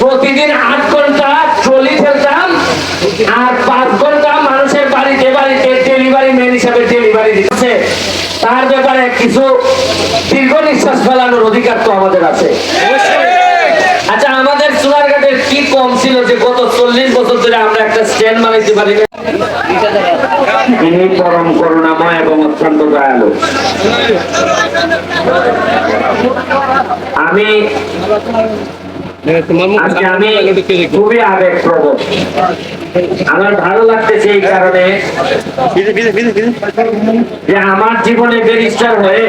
প্রতিদিন আট ঘণ্টা ট্রলি ফেলতাম আর পাঁচ ঘণ্টা মানুষের বাড়িতে বাড়িতে ডেলিভারি ম্যান হিসাবে ডেলিভারি দিচ্ছে, তার ব্যাপারে কিছু দীর্ঘ নিঃশ্বাস ফেলানোর অধিকার তো আমাদের আছে। আচ্ছা আমাদের চুনারঘাটের কি কম ছিল যে গত চল্লিশ বছর ধরে আমরা একটা স্ট্যান্ড বানাইতে পারি তিনি পরম করুণাময় এবং অত্যন্ত দয়ালু। আমি আজকে আমি খুবই আবেগ আমার ভালো লাগতেছে এই কারণে যে আমার জীবনে ব্যারিস্টার হয়ে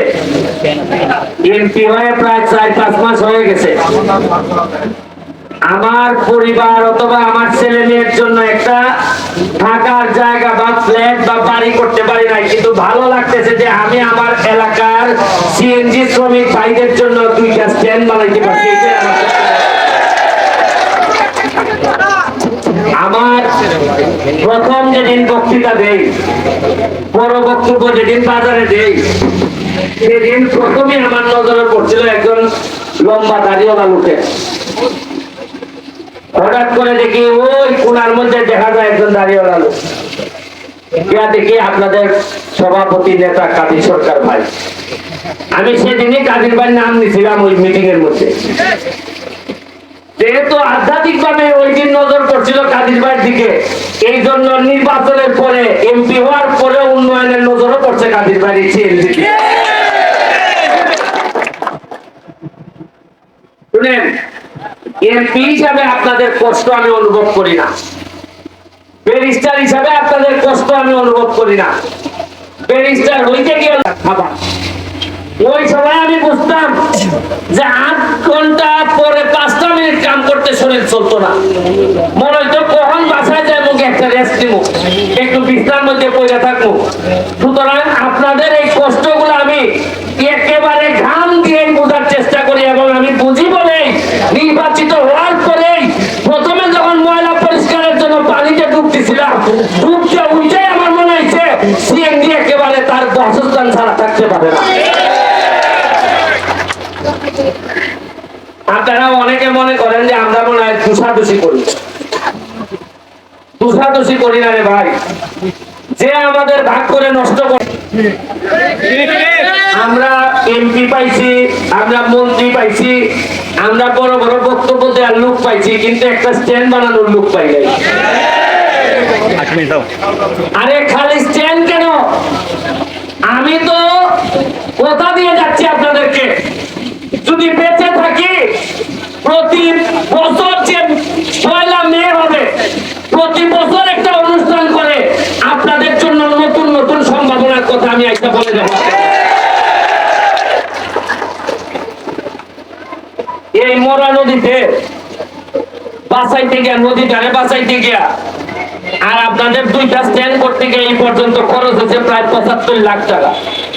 এমপি হয়ে প্রায় চার পাঁচ মাস হয়ে গেছে। আমার পরিবার অথবা আমার ছেলে মেয়ের জন্য একটা থাকার জায়গা বা ফ্ল্যাট বা বাড়ি করতে পারি নাই কিন্তু ভালো লাগতেছে যে আমি আমার এলাকার সিএনজি শ্রমিক ভাইদের জন্য দুইটা স্ট্যান্ড বানাইতে পারছি এটাই আমার আমার প্রথম যেদিন বক্তৃতা দেই বড় বক্তব্য যেদিন বাজারে দেই, সেদিন প্রথমে আমার নজরে পড়ছিল একজন লম্বা দাড়িওয়ালা লোকে। হঠাৎ করে দেখি ওই কোনার মধ্যে দেখা যায় একজন দাড়িওয়ালা লোক। দেখি আপনাদের সভাপতি নেতা কাজী সরকার ভাই। আমি সেদিনই কাজীর ভাই নাম নিছিলাম ওই মিটিং এর মধ্যে। যেহেতু আধ্যাত্মিক ভাবে ওই দিন নজর করছিল কাদির ভাইয়ের দিকে এই জন্য নির্বাচনের পরে এমপি হওয়ার পরে উন্নয়নের নজরও পড়ছে কাদির ছেলের দিকে। শুনেন এমপি হিসাবে আপনাদের কষ্ট আমি অনুভব করি না। ব্যারিস্টার হিসাবে আপনাদের কষ্ট আমি অনুভব করি না। ব্যারিস্টার হইতে গিয়ে খাবার ওই সময় আমি বুঝতাম যে আট ঘণ্টা পরে পাঁচটা মিনিট করতে শরীর চলতো না। মনে হইতো কখন বাসায় যায় মুখে একটা রেস্ট দিব একটু বিশ্রাম মধ্যে পড়ে থাকব সুতরাং আপনাদের এই কষ্টগুলো আমি একেবারে ঘাম দিয়ে বোঝার চেষ্টা করি এবং আমি বুঝি বলেই নির্বাচিত হওয়ার পরেই প্রথমে যখন ময়লা পরিষ্কারের জন্য পানিতে ডুবতেছিলাম, ডুবতে উঠে আমার মনে হয়েছে, সিএনজি একেবারে তার বাসস্থান ছাড়া থাকতে পারে না। আপনারা অনেকে মনে করেন যে আমরা মনে হয় তুষাদুষি করি। তুষাদুষি করি না রে ভাই। যে আমাদের ভাগ করে নষ্ট করে আমরা এমপি পাইছি আমরা মন্ত্রী পাইছি আমরা বড় বড় বক্তব্য দেওয়ার লোক পাইছি কিন্তু একটা স্ট্যান্ড বানানোর লোক পাই নাই। আরে খালি স্ট্যান্ড কেন আমি তো কথা দিয়ে যাচ্ছি আপনাদেরকে যদি বেঁচে থাকি প্রতি বছর যে পয়লা মে হবে, প্রতি বছর একটা অনুষ্ঠান করে। আপনাদের জন্য নতুন নতুন সম্ভাবনার কথা আমি একটা বলে দেবো। এই মোরা নদীতে বাসাইতে গিয়া, নদী ধারে বাসাইতে গিয়া, আর আপনাদের দুইটা স্ট্যান্ড করতে গিয়ে এই পর্যন্ত খরচ হচ্ছে প্রায় পঁচাত্তর লাখ টাকা।